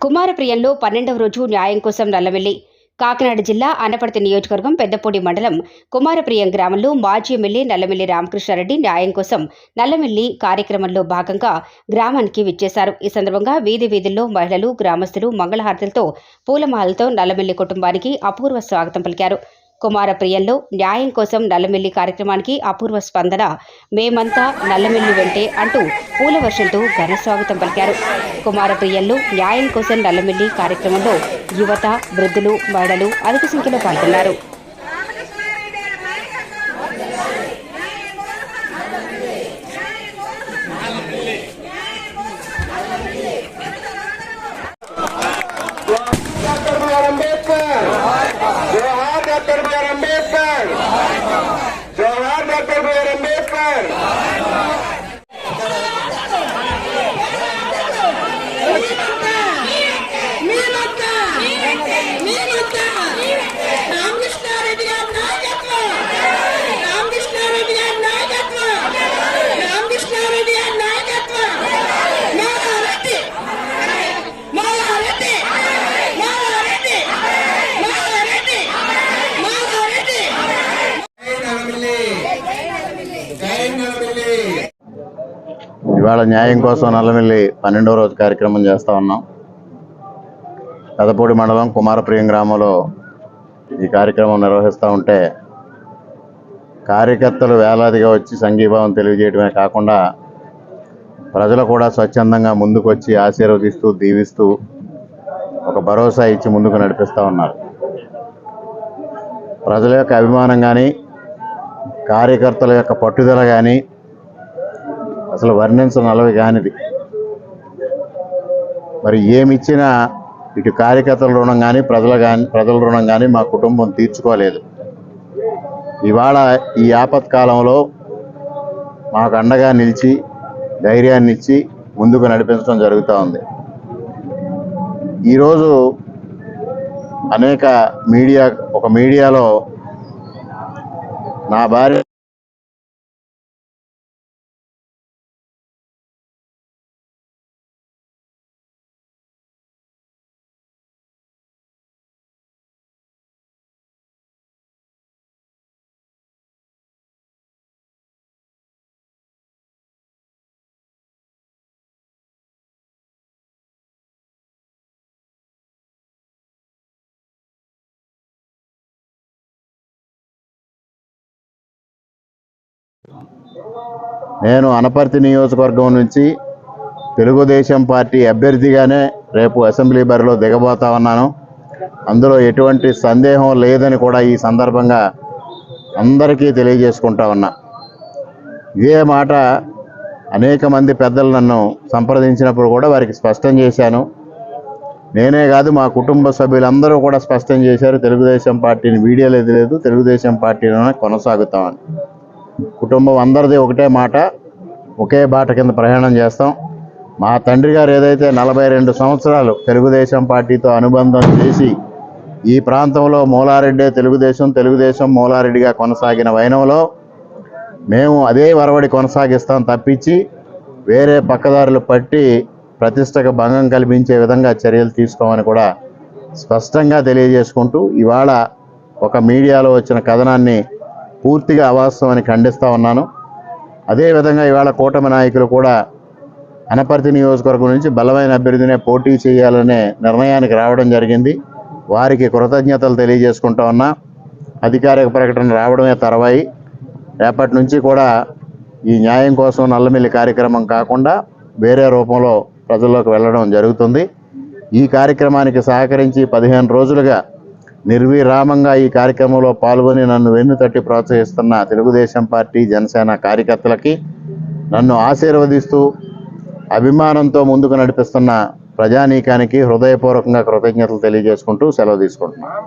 కుమారప్రియంలో పన్నెండవ రోజు న్యాయం కోసం నల్లవెల్లి కాకినాడ జిల్లా అనపర్తి నియోజకవర్గం పెద్దపూడి మండలం కుమారప్రియం గ్రామంలో మాజీ ఎమ్మెల్యే నల్లమిల్లి రామకృష్ణారెడ్డి న్యాయం కోసం నల్లమిల్లి కార్యక్రమంలో భాగంగా గ్రామానికి విచ్చేశారు. ఈ సందర్భంగా వీధి వీధుల్లో మహిళలు గ్రామస్తులు మంగళహారతులతో పూలమాలతో నల్లమిల్లి కుటుంబానికి అపూర్వ స్వాగతం పలికారు. కుమారప్రియంలో న్యాయం కోసం నల్లమిల్లి కార్యక్రమానికి అపూర్వ స్పందన. మేమంతా నల్లమిల్లి వెంటే అంటూ పూల వర్షంతో ఘన స్వాగతం పలికారు. కుమారప్రియంలో న్యాయం కోసం నల్లమిల్లి కార్యక్రమంలో యువత వృద్ధులు మహిళలు అధిక సంఖ్యలో పాల్గొన్నారు. poder. ఇవాళ న్యాయం కోసం నల్లమిల్లి పన్నెండవ రోజు కార్యక్రమం చేస్తూ ఉన్నాం. పెదపూడి మండలం కుమారప్రియం గ్రామంలో ఈ కార్యక్రమం నిర్వహిస్తూ ఉంటే కార్యకర్తలు వేలాదిగా వచ్చి సంఘీభావం తెలియజేయడమే కాకుండా ప్రజలు కూడా స్వచ్ఛందంగా ముందుకు వచ్చి ఆశీర్వదిస్తూ దీవిస్తూ ఒక భరోసా ఇచ్చి ముందుకు నడిపిస్తూ ఉన్నారు. ప్రజల యొక్క అభిమానం కానీ కార్యకర్తల యొక్క పట్టుదల కానీ అసలు వర్ణించనలవి కానిది. మరి ఏమిచ్చినా ఇటు కార్యకర్తల రుణం కానీ ప్రజల కానీ ప్రజల రుణం కానీ మా కుటుంబం తీర్చుకోలేదు. ఇవాళ ఈ ఆపత్కాలంలో మాకు అండగా నిలిచి ధైర్యాన్ని ఇచ్చి ముందుకు నడిపించడం జరుగుతూ ఉంది. ఈరోజు అనేక మీడియా ఒక మీడియాలో నా భార్య నేను అనపర్తి నియోజకవర్గం నుంచి తెలుగుదేశం పార్టీ అభ్యర్థిగానే రేపు అసెంబ్లీ బరిలో దిగబోతా ఉన్నాను. అందులో ఎటువంటి సందేహం లేదని కూడా ఈ సందర్భంగా అందరికీ తెలియజేసుకుంటా ఉన్నా. ఇదే మాట అనేక మంది పెద్దలు నన్ను సంప్రదించినప్పుడు కూడా వారికి స్పష్టం చేశాను. నేనే కాదు మా కుటుంబ సభ్యులందరూ కూడా స్పష్టం చేశారు తెలుగుదేశం పార్టీని వీడియోలేదు లేదు తెలుగుదేశం పార్టీలోనే కొనసాగుతామని. కుటుంబం అందరిది ఒకటే మాట. ఒకే బాట కింద ప్రయాణం చేస్తాం. మా తండ్రి గారు ఏదైతే నలభై రెండు సంవత్సరాలు తెలుగుదేశం పార్టీతో అనుబంధం చేసి ఈ ప్రాంతంలో మూలారెడ్డే తెలుగుదేశం తెలుగుదేశం మూలారెడ్డిగా కొనసాగిన వైనంలో మేము అదే వరవడి కొనసాగిస్తాం తప్పించి వేరే పక్కదారులు పట్టి ప్రతిష్టకు భంగం కల్పించే విధంగా చర్యలు తీసుకోమని కూడా స్పష్టంగా తెలియజేసుకుంటూ ఇవాళ ఒక మీడియాలో వచ్చిన కథనాన్ని పూర్తిగా అవాస్తవమని ఖండిస్తూ ఉన్నాను. అదేవిధంగా ఇవాళ కూటమి నాయకులు కూడా అనపర్తి నియోజకవర్గం నుంచి బలమైన అభ్యర్థినే పోటీ చేయాలనే నిర్ణయానికి రావడం జరిగింది. వారికి కృతజ్ఞతలు తెలియజేసుకుంటా ఉన్నా అధికారిక ప్రకటన రావడమే తర్వాయి. రేపటి నుంచి కూడా ఈ న్యాయం కోసం నల్లమిల్లి కార్యక్రమం కాకుండా వేరే రూపంలో ప్రజల్లోకి వెళ్ళడం జరుగుతుంది. ఈ కార్యక్రమానికి సహకరించి పదిహేను రోజులుగా నిర్విరామంగా ఈ కార్యక్రమంలో పాల్గొని నన్ను వెన్ను తట్టి ప్రోత్సహిస్తున్న తెలుగుదేశం పార్టీ జనసేన కార్యకర్తలకి నన్ను ఆశీర్వదిస్తూ అభిమానంతో ముందుకు నడిపిస్తున్న ప్రజానీకానికి హృదయపూర్వకంగా కృతజ్ఞతలు తెలియజేసుకుంటూ సెలవు తీసుకుంటున్నాను.